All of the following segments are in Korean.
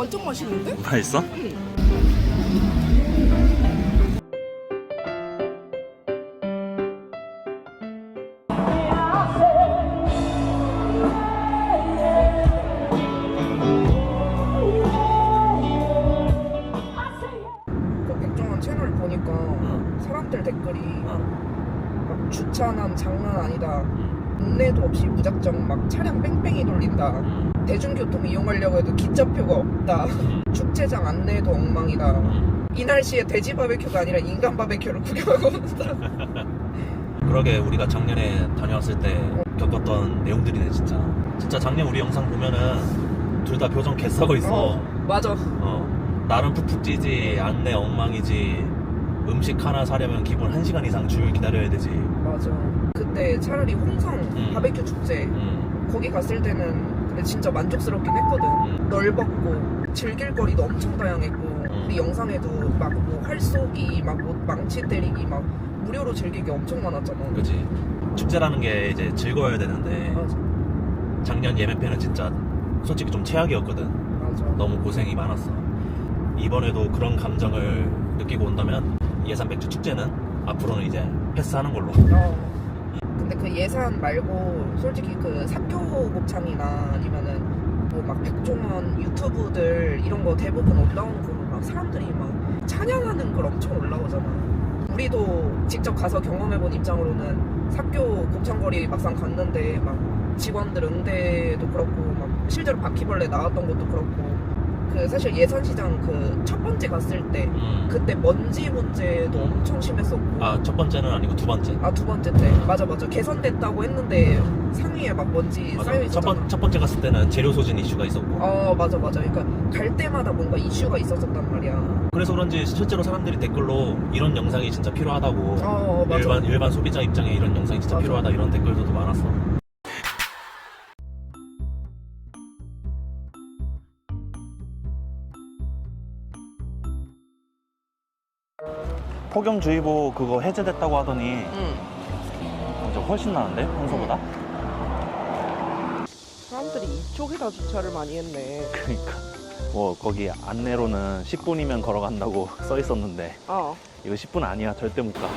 완전 맛있는데? 맛있어? 그 백종원 채널 보니까 사람들 댓글이 막 주차난 장난 아니다. 안내도 없이 무작정 막 차량 뺑뺑이 돌린다. 대중교통 이용하려고 해도 기차표가 없다. 축제장 안내도 엉망이다. 이 날씨에 돼지 바베큐가 아니라 인간 바베큐를 구경하고 온다. 그러게 우리가 작년에 다녀왔을 때 겪었던 내용들이네 진짜 진짜 작년 우리 영상 보면은 둘 다 표정 개싸고 있어 어, 맞아. 어, 나름 푹푹 찌지 안내 엉망이지 음식 하나 사려면 기본 1시간 이상 줄 기다려야 되지 맞아. 그때 차라리 홍성 음. 바베큐 축제 음, 거기 갔을 때는 근데 진짜 만족스럽긴 했거든. 음. 넓었고 즐길 거리도 엄청 다양했고 음. 우리 영상에도 막 뭐 활쏘기 막 뭐 망치 때리기 막 무료로 즐기기 엄청 많았잖아. 그지 축제라는 게 이제 즐거워야 되는데 맞아. 작년 예매편은 진짜 솔직히 좀 최악이었거든 맞아. 너무 고생이 많았어 이번에도 그런 감정을 느끼고 온다면 예산 백주 축제는 앞으로는 이제 패스하는 걸로 어. 근데 그 예산 말고 솔직히 그 사교 곱창이나 아니면은 뭐 막 백종원 유튜브들 이런 거 대부분 올라오는 거로 막 사람들이 막 찬양하는 걸 엄청 올라오잖아. 우리도 직접 가서 경험해본 입장으로는 사교 곱창거리 막상 갔는데 막 직원들 응대도 그렇고 막 실제로 바퀴벌레 나왔던 것도 그렇고 그 사실 예산시장 그 첫 번째 갔을 때 음. 그때 먼지 문제도 엄청 심했었고 아 첫 번째는 아니고 두 번째 아 두 번째 때 맞아 맞아 개선됐다고 했는데 상위에 막 먼지 맞아. 쌓여 첫, 있었잖아. 번, 첫 번째 갔을 때는 재료 소진 이슈가 있었고 어 맞아 맞아. 그러니까 갈 때마다 뭔가 이슈가 있었었단 말이야. 그래서 그런지 실제로 사람들이 댓글로 이런 영상이 진짜 필요하다고 어 맞아. 일반 일반 소비자 입장에 이런 영상이 진짜 맞아. 필요하다 이런 댓글도 많았어. 폭염주의보 그거 해제됐다고 하더니 응. 진짜 훨씬 나은데 평소보다? 사람들이 이쪽에다 주차를 많이 했네. 그러니까 뭐 거기 안내로는 10분이면 걸어간다고 써 있었는데 어. 이거 10분 아니야 절대 못 가.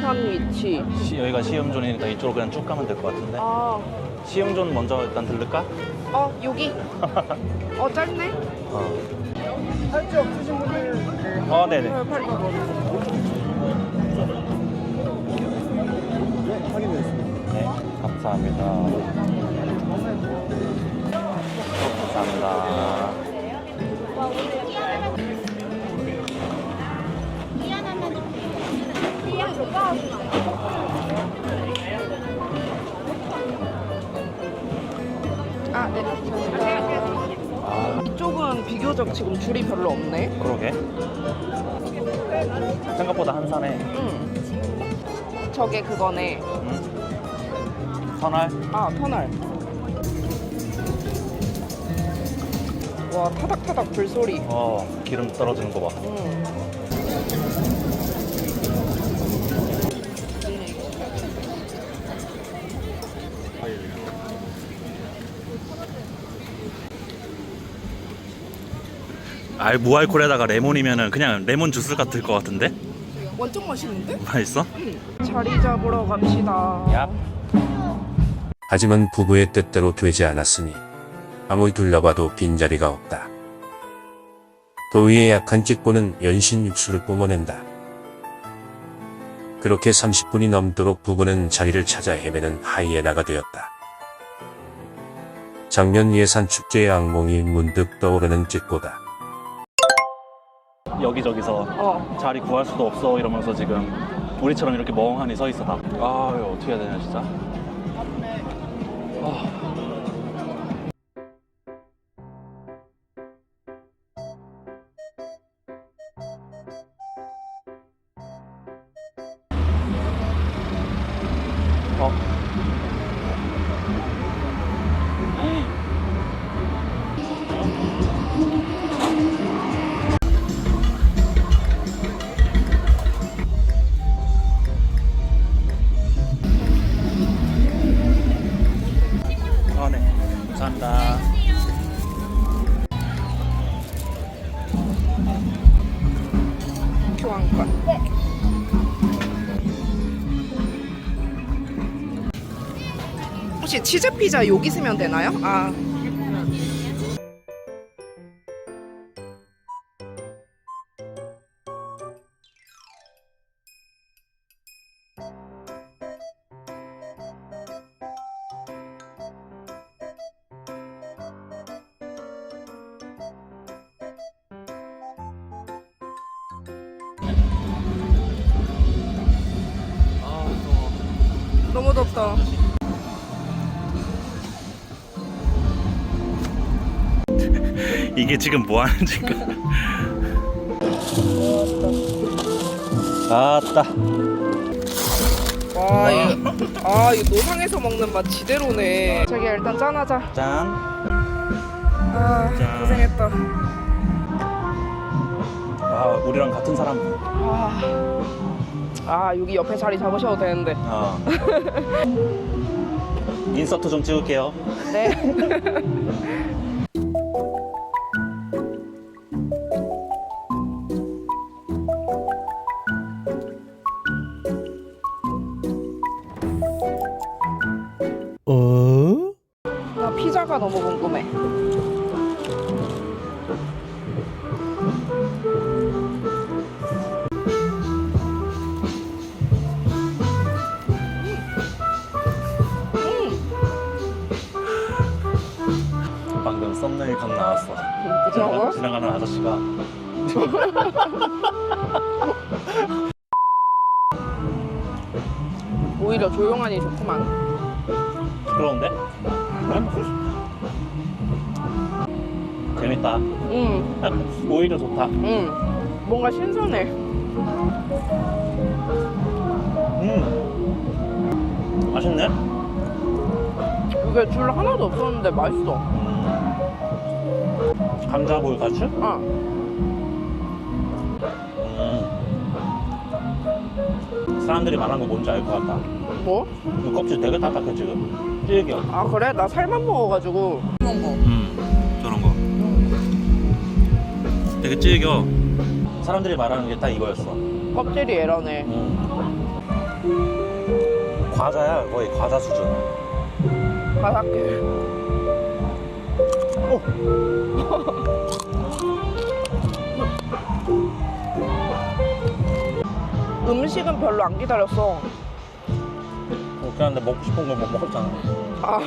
현 위치. 시- 여기가 시흥존이니까 이쪽으로 그냥 쭉 가면 될 것 같은데 아. 시흥존 먼저 일단 들를까? 어 여기. 어 짧네. 어. 팔찌 없으신 분들. 어, 네네. 팔 네, 감사합니다. 감사합니다. 아 네. 아, 이쪽은 비교적 지금 줄이 별로 없네. 그러게. 생각보다 한산해. 응. 저게 그거네. 응? 선알? 아 터널. 와 타닥타닥 불소리. 어, 기름 떨어지는 거 봐. 응. 알 무알콜에다가 레몬이면은 그냥 레몬 주스 같을 것 같은데? 완전 맛있는데? 맛있어? 자리 잡으러 갑시다. 얍. 하지만 부부의 뜻대로 되지 않았으니 아무리 둘러봐도 빈자리가 없다. 더위에 약한 찍고는 연신 육수를 뿜어낸다. 그렇게 30분이 넘도록 부부는 자리를 찾아 헤매는 하이에나가 되었다. 작년 예산 축제의 악몽이 문득 떠오르는 찍고다. 여기저기서 어. 자리 구할 수도 없어 이러면서 지금 우리처럼 이렇게 멍하니 서 있어 다. 아, 이거 어떻게 해야 되냐 진짜. 아. 치즈 피자 여기 쓰면 되나요? 아. 너무 덥다. 이게 지금 뭐 하는 짓인가? 아따 와, 이거, 아, 이거 노상에서 먹는 맛 지대로네. 자기야, 일단 짠하자. 짠 아, 짠. 고생했다. 아, 우리랑 같은 사람 아, 아, 여기 옆에 자리 잡으셔도 되는데. 아. 인서트 좀 찍을게요 네. 나 피자가 너무 궁금해. 방금 썸네일 각 나왔어 뭐라고요? 지나가는 아저씨가 오히려 조용하니 좋구만. 시끄러운데? 재밌다 응, 오히려 좋다 응. 뭔가 신선해. 음 맛있네 이게 줄 하나도 없었는데 맛있어. 감자볼 가츠? 아, 음. 사람들이 말하는 거 뭔지 알 것 같다 뭐? 이 껍질 되게 딱딱해 지금 질겨 아, 그래? 나 살만 먹어가지고. 음 되게 질겨 사람들이 말하는 게 딱 이거였어 껍질이 에러네. 음. 과자야 거의 과자 수준 바삭해. 음식은 별로 안 기다렸어. 그렇긴 한데 먹고 싶은 걸못 먹었잖아 아,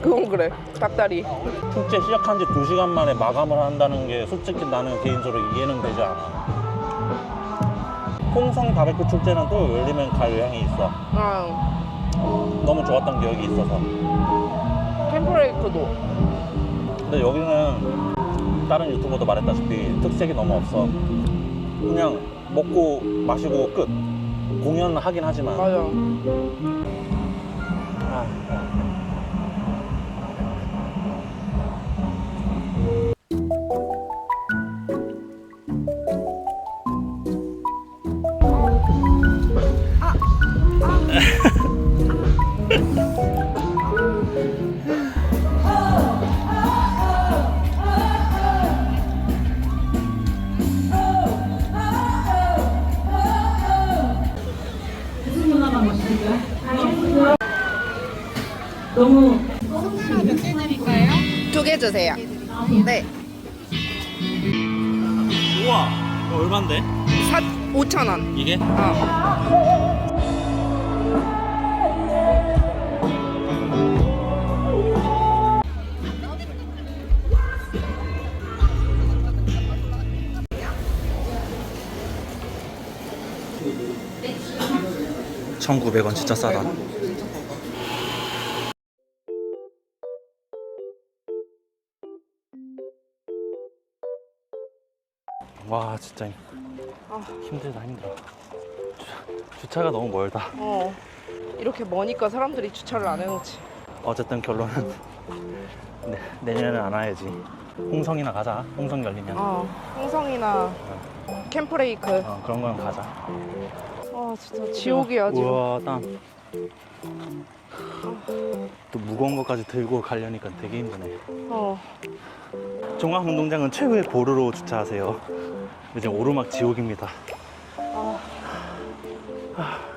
그건 그래. 닭다리. 축제 시작한 지 2시간 만에 마감을 한다는 게 솔직히 나는 개인적으로 이해는 되지 않아 홍성 바베큐 축제는 또 열리면 갈 의향이 있어 아, 너무 좋았던 기억이 있어서 캠프레이크도. 근데 여기는 다른 유튜버도 말했다시피 특색이 너무 없어 그냥 먹고 마시고 끝 공연은 하긴 하지만 맞아. 아, 두 개 주세요. 네. 우와 이거 얼만데? 사 5천 원. 이게? 어. 천구백 원 진짜 싸다 와 진짜 아. 힘들다 힘들어 주- 주차가 너무 멀다 어. 이렇게 머니까 사람들이 주차를 안 해놓지. 어쨌든 결론은 내, 내년에는 안 와야지 홍성이나 가자 홍성 열리면 어. 홍성이나 캠프레이크. 어, 그런 거는 가자 아 진짜 지옥이야 지금. 우와 땀. 또 무거운 것까지 들고 가려니까 되게 힘드네. 어. 종합운동장은 최후의 보루로 주차하세요. 요즘 오르막 지옥입니다. 아.